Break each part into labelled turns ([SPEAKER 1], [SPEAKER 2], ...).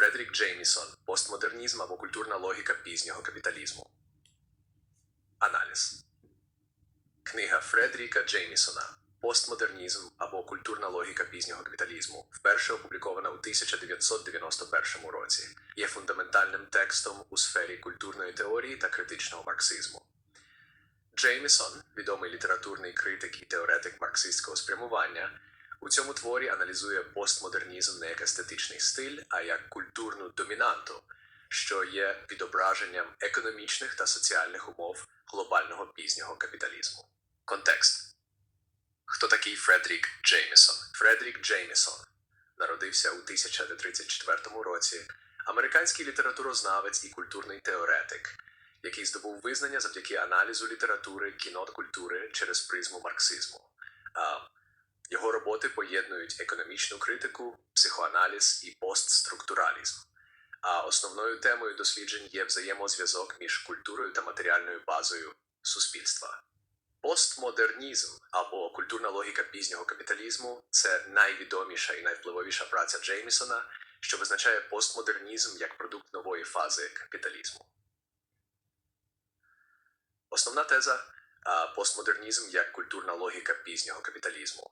[SPEAKER 1] Фредерік Джеймісон Постмодернізм або культурна логіка пізнього капіталізму. Аналіз. Книга Фредеріка Джеймісона Постмодернізм або культурна логіка пізнього капіталізму, вперше опублікована у 1991 році, є фундаментальним текстом у сфері культурної теорії та критичного марксизму. Джеймісон, відомий літературний критик і теоретик марксистського спрямування, у цьому творі аналізує постмодернізм не як естетичний стиль, а як культурну домінанту, що є відображенням економічних та соціальних умов глобального пізнього капіталізму. Контекст. Хто такий Фредерік Джеймісон? Фредерік Джеймісон народився у 1934 році, американський літературознавець і культурний теоретик, який здобув визнання завдяки аналізу літератури, кіно та культури через призму марксизму. Його роботи поєднують економічну критику, психоаналіз і постструктуралізм. А основною темою досліджень є взаємозв'язок між культурою та матеріальною базою суспільства. Постмодернізм або культурна логіка пізнього капіталізму це найвідоміша і найвпливовіша праця Джеймісона, що визначає постмодернізм як продукт нової фази капіталізму. Основна теза постмодернізм як культурна логіка пізнього капіталізму.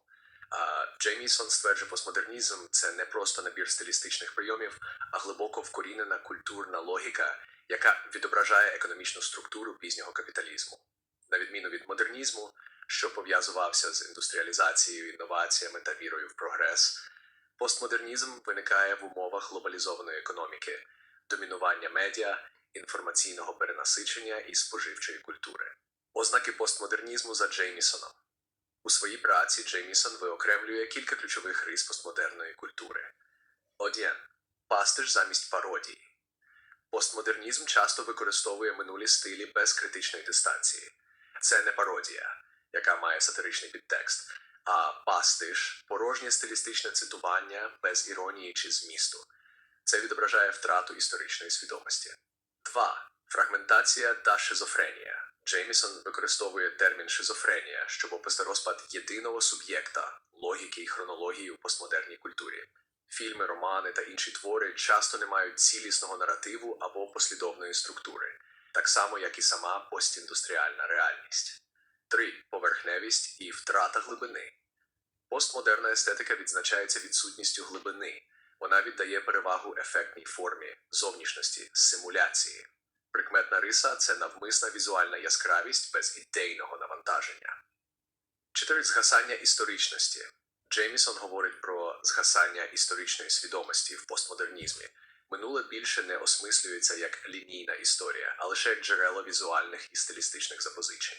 [SPEAKER 1] Джеймісон стверджує, постмодернізм це не просто набір стилістичних прийомів, а глибоко вкорінена культурна логіка, яка відображає економічну структуру пізнього капіталізму. На відміну від модернізму, що пов'язувався з індустріалізацією, інноваціями та вірою в прогрес, постмодернізм виникає в умовах глобалізованої економіки, домінування медіа, інформаційного перенасичення і споживчої культури. Ознаки постмодернізму за Джеймісоном. У своїй праці Джеймісон виокремлює кілька ключових рис постмодерної культури. 1. Пастиш замість пародії. Постмодернізм часто використовує минулі стилі без критичної дистанції. Це не пародія, яка має сатиричний підтекст, а пастиш порожнє стилістичне цитування без іронії чи змісту. Це відображає втрату історичної свідомості. 2. Фрагментація та шизофренія. Джеймісон використовує термін шизофренія, щоб описати розпад єдиного суб'єкта, логіки і хронології у постмодерній культурі. Фільми, романи та інші твори часто не мають цілісного наративу або послідовної структури, так само як і сама постіндустріальна реальність. 3. Поверхневість і втрата глибини. Постмодерна естетика відзначається відсутністю глибини. Вона віддає перевагу ефектній формі, зовнішності, симуляції. Прикметна риса це навмисна візуальна яскравість без ідейного навантаження. 4. Згасання історичності. Джеймісон говорить про згасання історичної свідомості в постмодернізмі. Минуле більше не осмислюється як лінійна історія, а лише як джерело візуальних і стилістичних запозичень.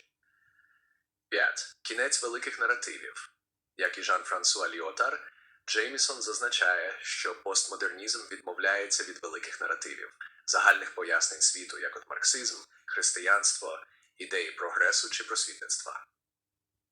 [SPEAKER 1] 5. Кінець великих наративів. Як і Жан-Франсуа Ліотар, Джеймісон зазначає, що постмодернізм відмовляється від великих наративів, загальних пояснень світу, як от марксизм, християнство, ідеї прогресу чи просвітництва.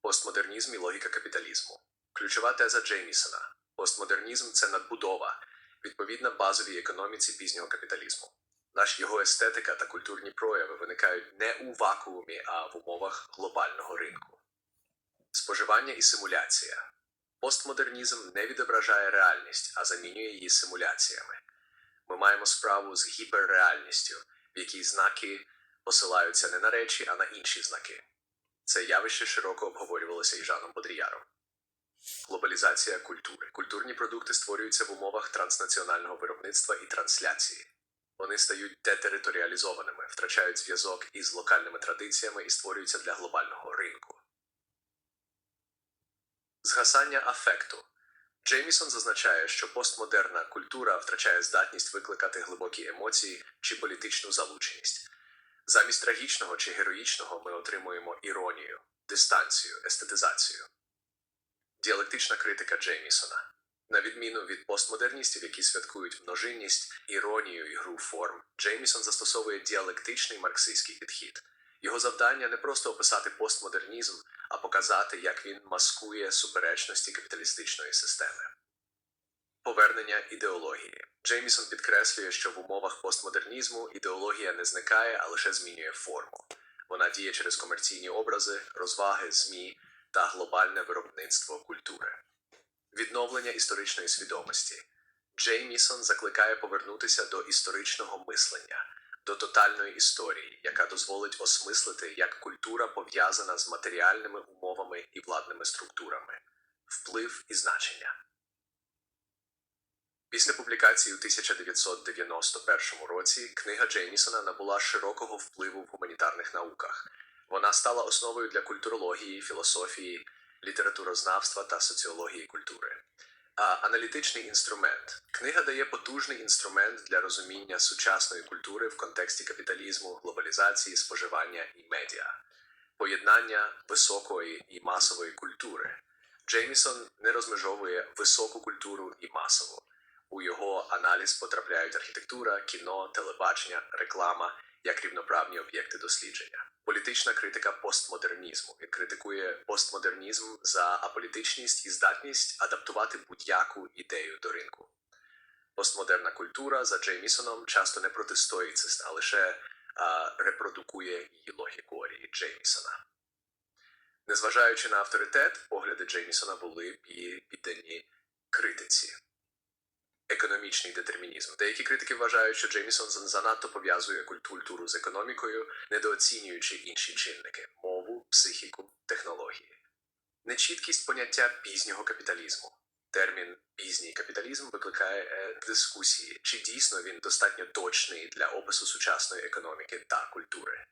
[SPEAKER 1] Постмодернізм і логіка капіталізму. Ключова теза Джеймісона. Постмодернізм це надбудова, відповідна базовій економіці пізнього капіталізму. Наш його естетика та культурні прояви виникають не у вакуумі, а в умовах глобального ринку. Споживання і симуляція. Постмодернізм не відображає реальність, а замінює її симуляціями. Ми маємо справу з гіперреальністю, в якій знаки посилаються не на речі, а на інші знаки. Це явище широко обговорювалося і Жаном Бодріяром. Глобалізація культури. Культурні продукти створюються в умовах транснаціонального виробництва і трансляції. Вони стають детериторіалізованими, втрачають зв'язок із локальними традиціями і створюються для глобального ринку. Згасання афекту. Джеймісон зазначає, що постмодерна культура втрачає здатність викликати глибокі емоції чи політичну залученість. Замість трагічного чи героїчного ми отримуємо іронію, дистанцію, естетизацію. Діалектична критика Джеймісона. На відміну від постмодерністів, які святкують множинність, іронію і гру форм, Джеймісон застосовує діалектичний марксистський підхід. Його завдання не просто описати постмодернізм, а показати, як він маскує суперечності капіталістичної системи. Повернення ідеології. Джеймісон підкреслює, що в умовах постмодернізму ідеологія не зникає, а лише змінює форму. Вона діє через комерційні образи, розваги, ЗМІ та глобальне виробництво культури. Відновлення історичної свідомості. Джей Місон закликає повернутися до історичного мислення, до тотальної історії, яка дозволить осмислити, як культура пов'язана з матеріальними умовами і владними структурами, вплив і значення. Після публікації у 1991 році книга Джеймісона набула широкого впливу в гуманітарних науках. Вона стала основою для культурології, філософії, літературознавства та соціології культури. А аналітичний інструмент. Книга дає потужний інструмент для розуміння сучасної культури в контексті капіталізму, глобалізації, споживання і медіа, поєднання високої і масової культури. Джеймісон не розмежовує високу культуру і масову. У його аналіз потрапляють архітектура, кіно, телебачення, реклама як рівноправні об'єкти дослідження. Політична критика постмодернізму. Він критикує постмодернізм за аполітичність і здатність адаптувати будь-яку ідею до ринку. Постмодерна культура за Джеймісоном часто не протистоїться, а лише а, репродукує її логіку Орії Джеймісона. Незважаючи на авторитет, погляди Джеймісона були пі- піддані критиці. Економічний детермінізм. Деякі критики вважають, що Джеймісон занадто пов'язує культуру з економікою, недооцінюючи інші чинники мову, психіку, технології. Нечіткість поняття пізнього капіталізму. Термін пізній капіталізм викликає е, дискусії, чи дійсно він достатньо точний для опису сучасної економіки та культури.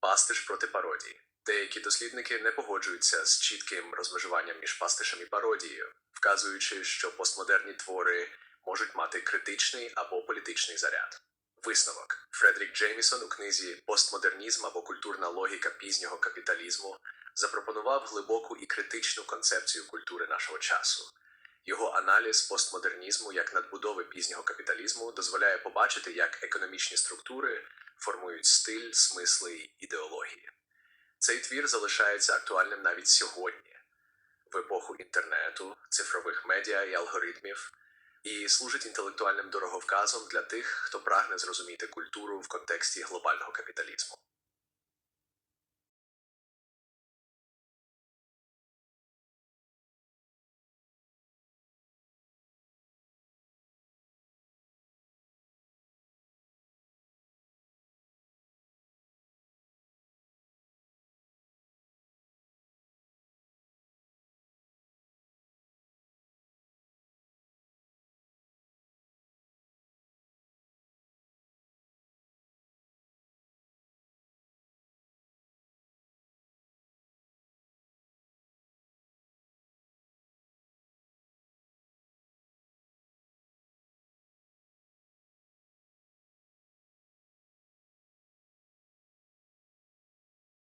[SPEAKER 1] Пастиш проти пародії. Деякі дослідники не погоджуються з чітким розмежуванням між пастишем і пародією, вказуючи, що постмодерні твори можуть мати критичний або політичний заряд. Висновок Фредерік Джеймісон у книзі Постмодернізм або культурна логіка пізнього капіталізму запропонував глибоку і критичну концепцію культури нашого часу. Його аналіз постмодернізму як надбудови пізнього капіталізму дозволяє побачити, як економічні структури формують стиль, смисли й ідеології. Цей твір залишається актуальним навіть сьогодні, в епоху інтернету, цифрових медіа і алгоритмів, і служить інтелектуальним дороговказом для тих, хто прагне зрозуміти культуру в контексті глобального капіталізму.